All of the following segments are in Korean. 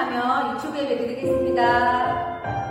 하면 이쪽에 해드리겠습니다.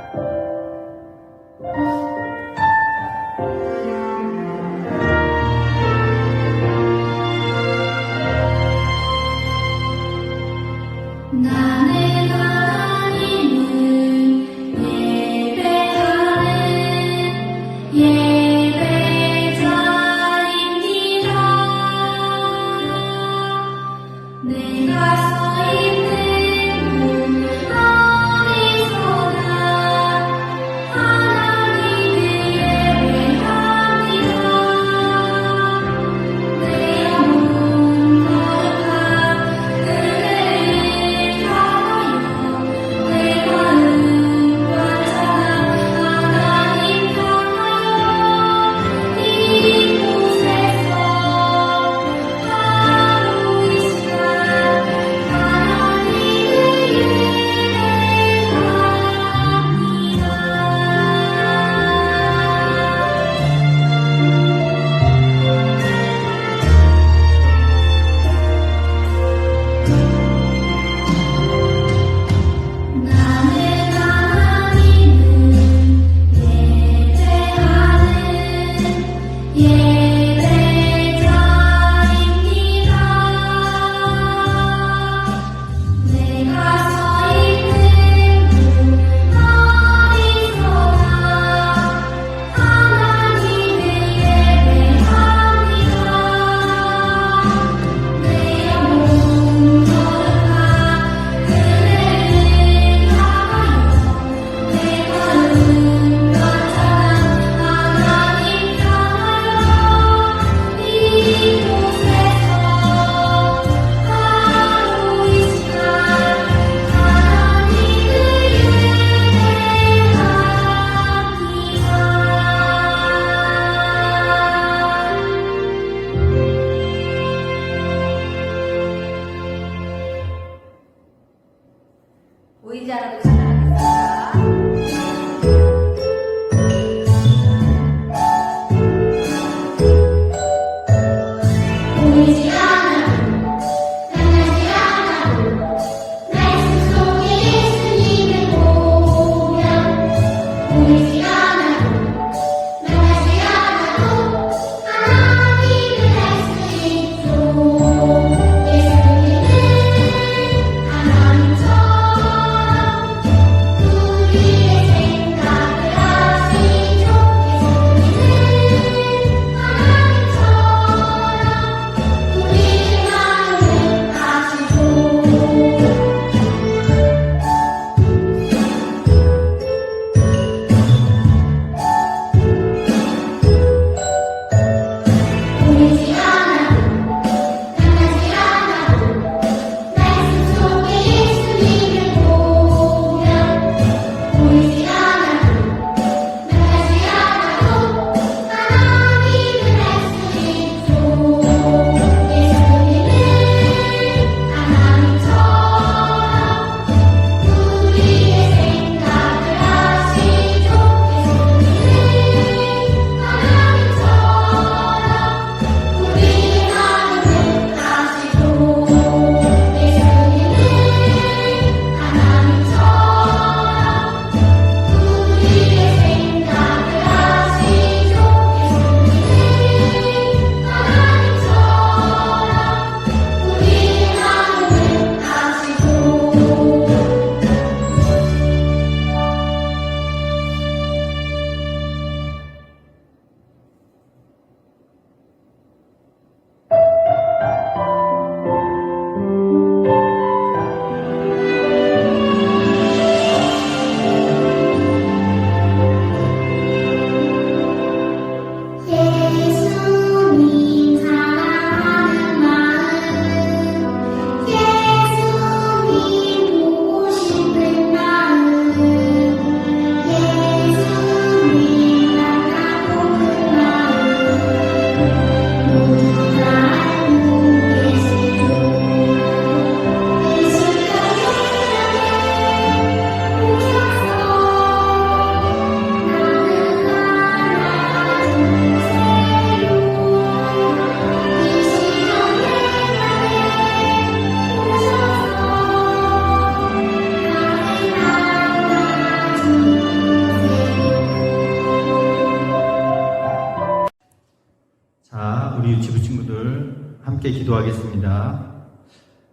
기도하겠습니다.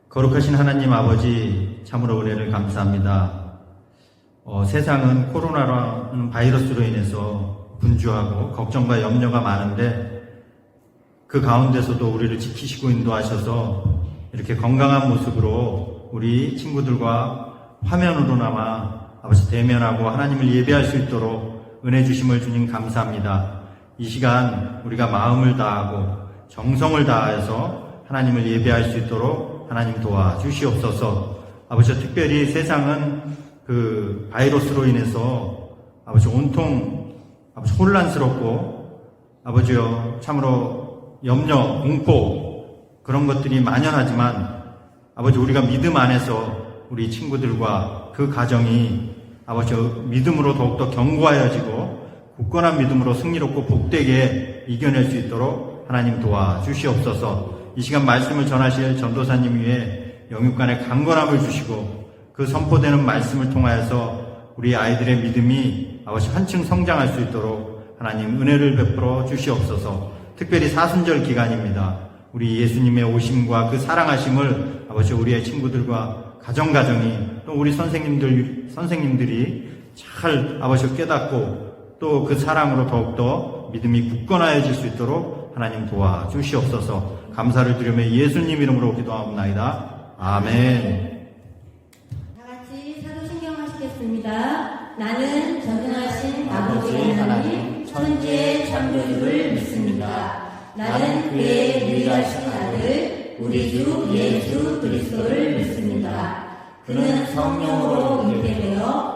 거룩하신 하나님 아버지 참으로 은혜를 감사합니다. 어, 세상은 코로나라는 바이러스로 인해서 분주하고 걱정과 염려가 많은데 그 가운데서도 우리를 지키시고 인도하셔서 이렇게 건강한 모습으로 우리 친구들과 화면으로나마 아버지 대면하고 하나님을 예배할 수 있도록 은혜 주심을 주님 감사합니다. 이 시간 우리가 마음을 다하고 정성을 다해서 하나님을 예배할 수 있도록 하나님 도와 주시옵소서. 아버지 특별히 세상은 그 바이러스로 인해서 아버지 온통 아버지 혼란스럽고 아버지여 참으로 염려, 공포 그런 것들이 만연하지만 아버지 우리가 믿음 안에서 우리 친구들과 그 가정이 아버지 믿음으로 더욱더 견고하여지고 굳건한 믿음으로 승리롭고 복되게 이겨낼 수 있도록 하나님 도와 주시옵소서. 이 시간 말씀을 전하실 전도사님 위에 영육간의 강건함을 주시고 그 선포되는 말씀을 통하여서 우리 아이들의 믿음이 아버지 한층 성장할 수 있도록 하나님 은혜를 베풀어 주시옵소서. 특별히 사순절 기간입니다. 우리 예수님의 오심과 그 사랑하심을 아버지 우리의 친구들과 가정 가정이 또 우리 선생님들 선생님들이 잘 아버지 깨닫고 또 그 사랑으로 더욱더 믿음이 굳건하여질 수 있도록 하나님 도와 주시옵소서. 감사를 드리며 예수님 이름으로 기도하옵나이다. 아멘. 다 같이 사도신경 하시겠습니다. 나는 전능하신 아버지 하나님 천지의 창조주를 믿습니다. 나는 그의 유일하신 아들 우리 주 예수 그리스도를 믿습니다. 그는 성령으로 잉태되어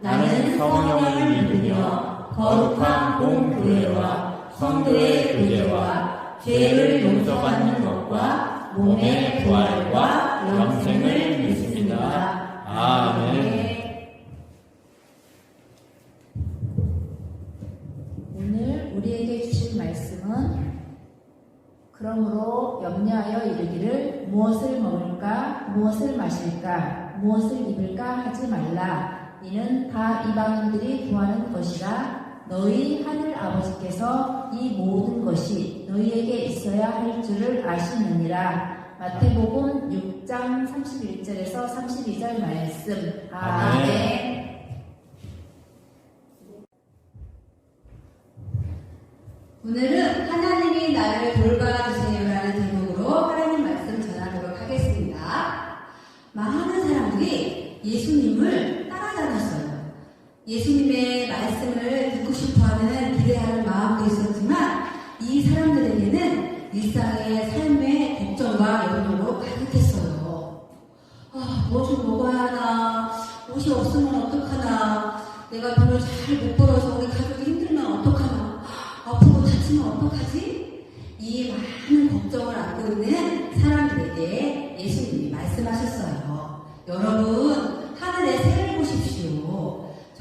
나는 성령을 믿으며 거룩한 공교회와 성도의 교제와 죄를 용서받는 것과 몸의 부활과 영생을 믿습니다. 아멘. 오늘 우리에게 주신 말씀은 그러므로 염려하여 이르기를 무엇을 먹을까 무엇을 마실까 무엇을 입을까 하지 말라 이는 다 이방인들이 구하는 것이라 너희 하늘 아버지께서 이 모든 것이 너희에게 있어야 할 줄을 아시느니라 마태복음 6장 31절에서 32절 말씀 아멘. 오늘은 하나님이 나를 돌봐주세요라는 제목으로 하나님 말씀 전하도록 하겠습니다. 많은 사람들이 예수님을. 예수님의 말씀을 듣고 싶어하는 기대하는 마음도 있었지만 이 사람들에게는 일상의 삶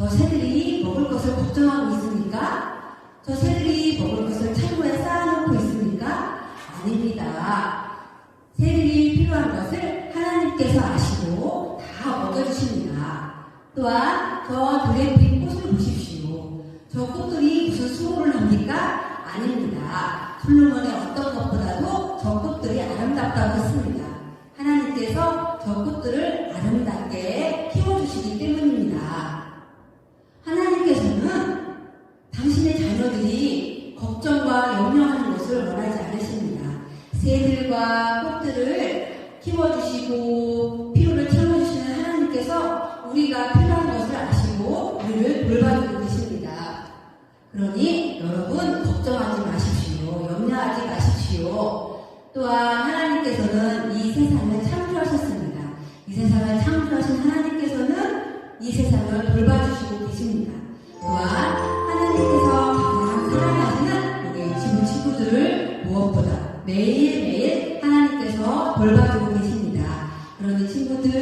저 새들이 먹을 것을 걱정하고 있습니까? 저 새들이 먹을 것을 창고에 쌓아놓고 있습니까? 아닙니다. 새들이 필요한 것을 하나님께서 아시고 다 먹여주십니다. 또한 저 피는 꽃을 보십시오. 저 꽃들이 무슨 수고를 합니까? 아닙니다. 솔로몬의 어떤 것보다도 저 꽃들이 아름답다고 했습니다. 하나님께서 저 꽃들을 아름답게 새들과 꽃들을 키워주시고 피부를 채워주시는 하나님께서 우리가 필요한 것을 아시고 우리를 돌봐주고 계십니다. 그러니 여러분 걱정하지 마십시오. 염려하지 마십시오. 또한 하나님께서는 이 세상을 창조하셨습니다. 이 세상을 창조하신 하나님께서는 이 세상을 돌봐주시고 계십니다. 또한 하나님께서 가장 사랑하시는 우리 지구 친구들을 무엇보다 매일매일 하나님께서 벌 받고 계십니다. 그러니 친구들,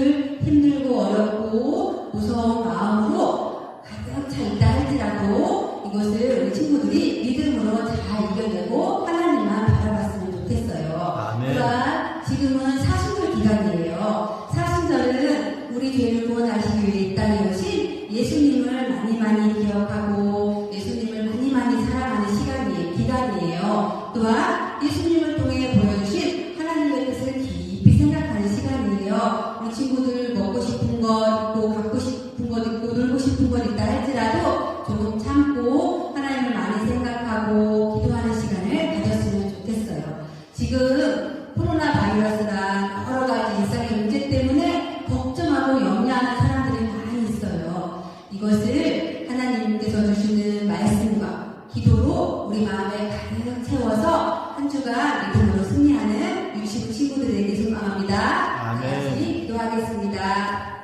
소망합니다. 아멘. 기도하겠습니다.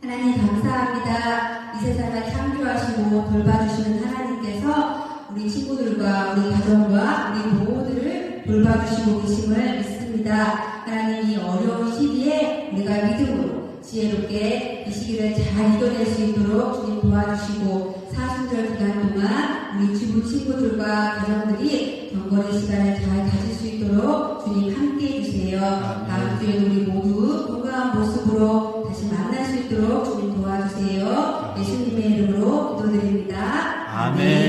하나님 감사합니다. 이 세상을 창조하시고 돌봐주시는 하나님께서 우리 친구들과 우리 가정과 우리 모두를 돌봐주시고 계심을 믿습니다. 하나님 이 어려운 시기에 우리가 믿음으로 지혜롭게 이 시기를 잘 이겨낼 수 있도록 주님 도와주시고 사순절 기간 동안 우리 주부 친구들과 가정들이 경건의 시간을 잘 있도록 주님 함께 해주세요. 다음 주에 우리 모두 건강한 모습으로 다시 만날 수 있도록 주님 도와주세요. 예수님의 이름으로 기도드립니다. 아멘.